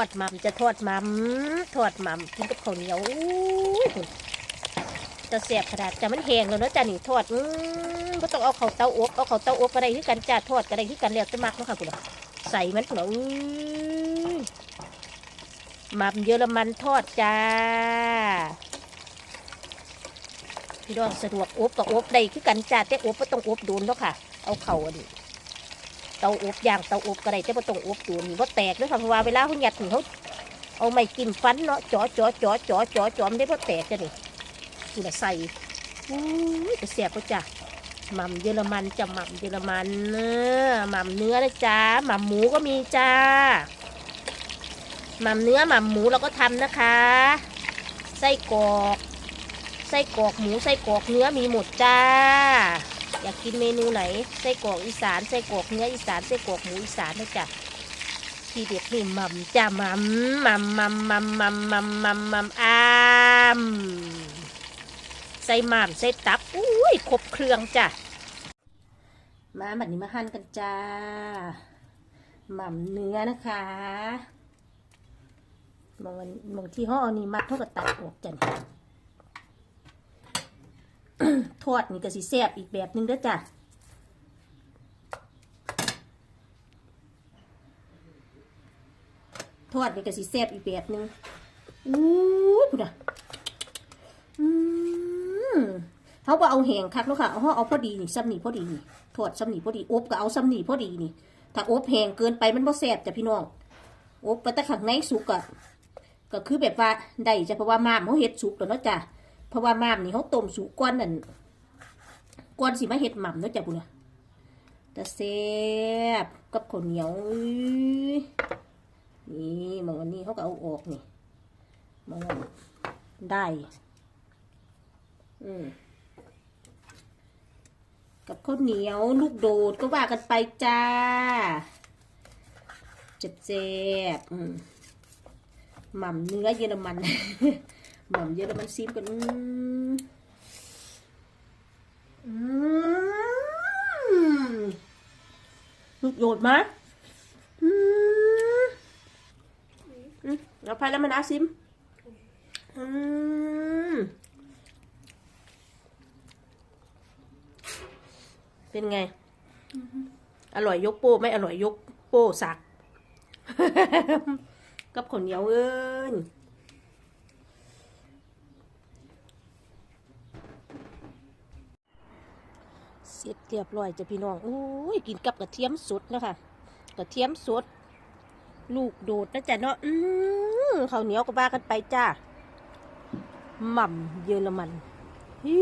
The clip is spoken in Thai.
อดมัมจะทอดมัมทอดมัมกินกับข้าวเหนียวจะเสียบขนาดจะมันแห้งแล้วเนาะจ้านี่ทอดอก็ต้องเอาเข้าเตาอบเอาเข้าเตาอบก็ได้คือกันจ้าทอดก็ได้คือกันแล้วจะมักเนาะค่ะคุณใส่มันคุณน่ะอื้มัมเยอรมันทอดจ้าพี่น้องสะดวกอบก็อบได้คือกันจ้าแต่อบก็ต้องอบโดนเนาะค่ะ เอาเข่าอันนี้ ตาอบย่างเตาอบก็ได้แต่บ่ต้องอบโดนนี่บ่แตกด้อค่ะเพราะว่าเวลาเขาหยัดนี่เขาเอาไม้กินฟันเนาะจ่อจ่อจ่อจ่อจ่อจ่อมได้บ่แตกจ้ะนี่นี่ละใส่อู้จะเสียบก็จ้ะหม่ำเยอรมันจะหม่ำเยอรมันเนื้อหม่ำเนื้อนะจ้าหม่ำหมูก็มีจ้าหม่ำเนื้อหม่ำหมูเราก็ทำนะคะ ไส้กรอก ไส้กรอกหมูไส้กรอกเนื้อมีหมดจ้า อยากกินเมนูไหนไส้กรอกอีสานไส้กรอกเนื้ออีสานไส้กรอกหมูอีสานนะจ๊ะทีเด็ดนี่หมัมจ้าหมัมหมัมหมัมหมัมหมัมหมัมหมัมมัมอามใส่หม่มใส่ตับอุ้ยครบเครื่องจ้ะมาบัดนี้มาหั่นกันจ้าหม่มเนื้อนะคะมองมองที่ห่อเอานี่มัดเท่ากับตัดออกจ้ะ ทอดนี่ก็สิแซ่บอีกแบบนึงเด้อจ้ะทอดนี่ก็สิแซ่บอีกแบบนึงอู้ยพุ่นอะอืมเขาก็เอาแหงคักเนาะค่ะ เอาเขาเอาพอดีนี่ซ้ำนี่พอดีนี่ทอดซ้ำนี่พอดีอบก็เอาซ้ำนี่พอดีนี่ ถ้าอบแหงเกินไปมันบ่แซ่บจ้ะพี่น้องอบไปแต่ข้างในสุกอะก็คือแบบว่าได้จ้ะเพราะว่ามามเขาเฮ็ดสุกแล้วเนาะจ้ะ เพราะว่าม้ามนี่เขาต้มสุกก้อนนั่นก้อนสิมาเฮ็ดหม่ำเนาะจ้ะพุ่นน่ะแต่แซ่บกับข้าวเหนียวนี่มองอันนี้เขาก็เอาออกนี่มองได้ อืมกับข้าวเหนียวลูกโดดก็ว่ากันไปจ้า เจ็บเจ็บๆหม่ำเนื้อเยอรมัน หม่ำเยอรมันซีมกันอืมอืมลูกโดดมาอืมอืมเอาไปแล้วมันอาซิมอืมเป็นไง อร่อยยกโป้ไม่อร่อยยกโป้สัก กับข้าวเหนียวเอิญ เสร็จเรียบร้อยจ้ะพี่น้องโอ้ยกินกับกระเทียมสดนะคะกระเทียมสด ลูกโดดนะจ๊ะเนาะอืมข้าวเหนียวก็ว่ากันไปจ้าหม่ำเยอรมันฮิ